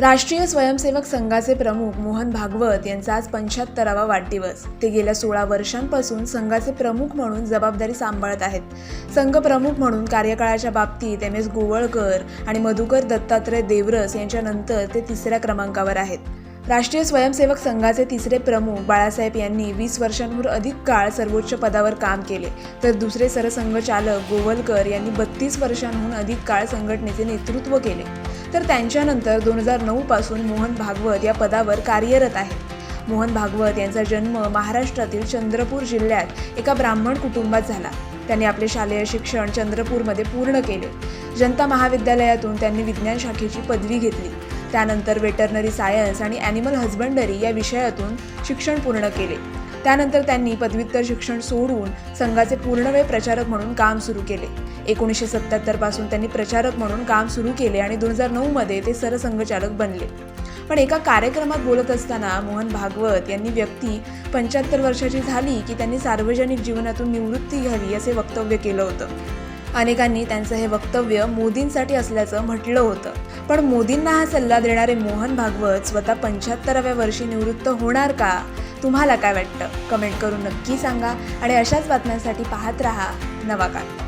राष्ट्रीय स्वयंसेवक संघाचे प्रमुख मोहन भागवत यांचा आज पंच्याहत्तरावा वाढदिवस. ते गेल्या सोळा वर्षांपासून संघाचे प्रमुख म्हणून जबाबदारी सांभाळत आहेत. संघ प्रमुख म्हणून कार्यकाळाच्या बाबतीत एम. एस. गोवळकर आणि मधुकर दत्तात्रय देवरस यांच्यानंतर ते तिसऱ्या क्रमांकावर आहेत. राष्ट्रीय स्वयंसेवक संघाचे तिसरे प्रमुख बाळासाहेब यांनी वीस वर्षांवर अधिक काळ सर्वोच्च पदावर काम केले. तर दुसरे सरसंघचालक गोवलकर यांनी बत्तीस वर्षांहून अधिक काळ संघटनेचे नेतृत्व केले. तर त्यांच्यानंतर दोन हजार नऊ पासून मोहन भागवत या पदावर कार्यरत आहेत मोहन भागवत यांचा जन्म महाराष्ट्रातील चंद्रपूर जिल्ह्यात एका ब्राह्मण कुटुंबात झाला. त्यांनी आपले शालेय शिक्षण चंद्रपूरमध्ये पूर्ण केले. जनता महाविद्यालयातून त्यांनी विज्ञान शाखेची पदवी घेतली. त्यानंतर वेटरनरी सायन्स आणि ॲनिमल हजबंडरी या विषयातून शिक्षण पूर्ण केले. त्यानंतर त्यांनी पदव्युत्तर शिक्षण सोडून संघाचे पूर्णवेळ प्रचारक म्हणून काम सुरू केले. एकोणीसशे सत्त्याहत्तरपासून त्यांनी प्रचारक म्हणून काम सुरू केले आणि दोन हजार नऊमध्ये ते सरसंघचालक बनले. पण एका कार्यक्रमात बोलत असताना मोहन भागवत यांनी व्यक्ती पंच्याहत्तर वर्षाची झाली की त्यांनी सार्वजनिक जीवनातून निवृत्ती घ्यावी असे वक्तव्य केलं होतं. अनेकांनी त्यांचं हे वक्तव्य मोदींसाठी असल्याचं म्हटलं होतं. पण मोदींना हा सल्ला देणारे मोहन भागवत स्वतः पंच्याहत्तराव्या वर्षी निवृत्त होणार का? तुम्हाला काय वाटतं? कमेंट करून नक्की सांगा आणि अशाच बातम्यांसाठी पाहत राहा नवा काळ.